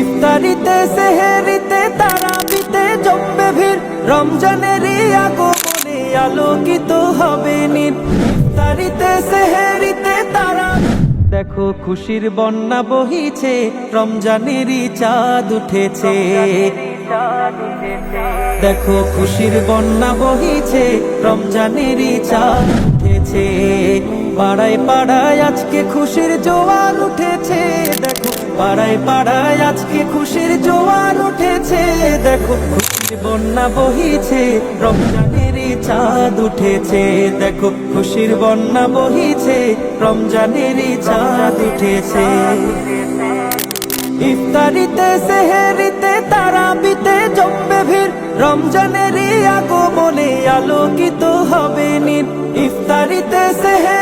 ইফতারিতে, সেহেরিতে, তারাবিতে জমবে ভিড়। রমজানেরই আগমনে আলোকিত হবে নীল। ইফতারিতে, সেহেরিতে, তারা দেখো খুশির বন্যা বহিছে, রমজানেরই চাঁদ উঠেছে। দেখো খুশির বন্যা বহিছে, রমজানেরই চাঁদ উঠেছে। পাড়ায় পাড়ায় আজকে খুশির জোয়ার উঠেছে। পাড়ায় পাড়ায় আজকে খুশির জোয়ার উঠেছে। দেখো খুশির বন্যা বহিছে রমজানেরই চাঁদ উঠেছে। দেখো খুশির বন্যা বহিছে রমজানেরই চাঁদ উঠেছে। ইফতারিতে, সেহেরিতে, তারাবিতে জমবে ভিড়। রমজানেরই আগমনে আলোকিত হবে নীল। ইফতারিতে, সেহেরিতে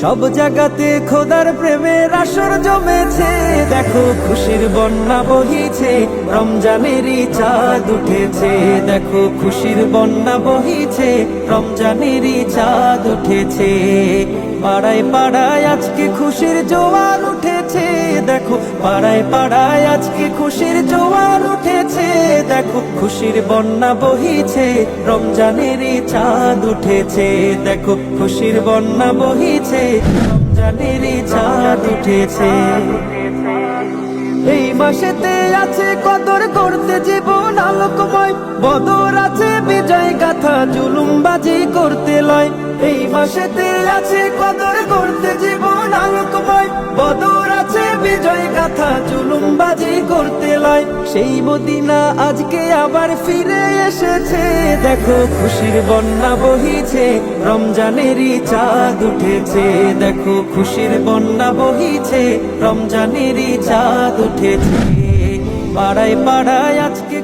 সব জায়গাতে খোদার প্রেমের আসর জমেছে। দেখো খুশির বন্যা বহিছে, রমজানেরই চাঁদ উঠেছে। দেখো খুশির বন্যা বহিছে, রমজানেরই চাঁদ উঠেছে। পাড়ায় পাড়ায় আজকে খুশির জোয়ার উঠেছে। দেখো, পাড়ায় পাড়ায় আজকে খুশির জোয়ার উঠেছে। দেখো, খুশির বন্যা বহিছে রমজানেরই চাঁদ উঠেছে। দেখো, খুশির বন্যা বহিছে রমজানেরই চাঁদ উঠেছে। এই মাসেতে আছে কদর করতে জীবন আলোকময়। বদর আছে বিজয় গাথা জুলুমবাজি করতে লয়। এই মাসেতে আছে কদর করতে জীবন আলোকময়। বিজয় গাথা জুলুমবাজি করতে লয়। সেই মদিনা আজকে আবার ফিরে এসেছে। দেখো খুশির বন্যা বহিছে, রমজানেরই চাঁদ উঠেছে। দেখো খুশির বন্যা বহিছে, রমজানেরই চাঁদ উঠেছে। পাড়ায় পাড়ায় আজকে